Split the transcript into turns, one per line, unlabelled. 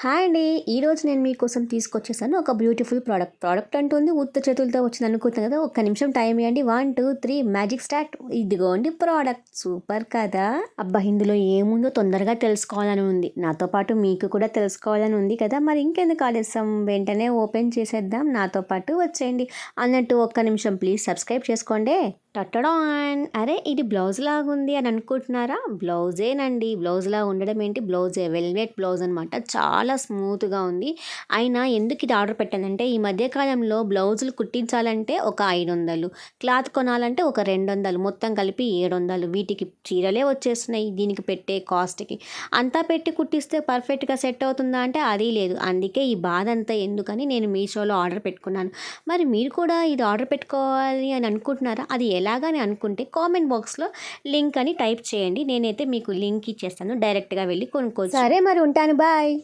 Hi అండి. ఈరోజు నేను మీకోసం తీసుకొచ్చేసాను ఒక బ్యూటిఫుల్ ప్రోడక్ట్. ప్రోడక్ట్ అంటుంది ఉత్త చేతులతో వచ్చింది అనుకుంటున్నాను కదా ఒక్క నిమిషం టైం ఇవ్వండి. One two three magic start. ఇదిగోండి ప్రోడక్ట్. సూపర్ కదా. అబ్బా ఇందులో ఏముందో తొందరగా తెలుసుకోవాలని ఉంది. నాతో పాటు మీకు కూడా తెలుసుకోవాలని ఉంది కదా. మరి ఇంకెందుకు ఆలస్యం? వెంటనే ఓపెన్ చేసేద్దాం. నాతో పాటు వచ్చేయండి. అన్నట్టు ఒక్క నిమిషం ప్లీజ్ సబ్స్క్రైబ్ చేసుకోండి. టట్టడాన్ అరే ఇది బ్లౌజ్ లాగా ఉంది అని అనుకుంటున్నారా? బ్లౌజేనండి. బ్లౌజ్లా ఉండడం ఏంటి? బ్లౌజే వెల్వెట్ బ్లౌజ్ అనమాట చాలా స్మూత్గా ఉంది. అయినా ఎందుకు ఇది ఆర్డర్ పెట్టానంటే ఈ మధ్యకాలంలో బ్లౌజులు కుట్టించాలంటే ఒక ఐదు వందలు క్లాత్ కొనాలంటే ఒక రెండు వందలు మొత్తం కలిపి ఏడు వందలు వీటికి చీరలే వచ్చేస్తున్నాయి. దీనికి పెట్టే కాస్ట్కి. అంతా పెట్టి కుట్టిస్తే పర్ఫెక్ట్గా సెట్ అవుతుందా అంటే అది లేదు. అందుకే ఈ బాధ అంతా ఎందుకని నేను మీషోలో ఆర్డర్ పెట్టుకున్నాను. మరి మీరు కూడా ఇది ఆర్డర్ పెట్టుకోవాలి అని అనుకుంటున్నారా? అది ఎలాగని అనుకుంటే కామెంట్ బాక్స్లో లింక్ అని టైప్ చేయండి. నేనైతే మీకు లింక్ ఇచ్చేస్తాను. డైరెక్ట్గా వెళ్ళి కొనుక్కోవచ్చు. సరే మరి ఉంటాను. బాయ్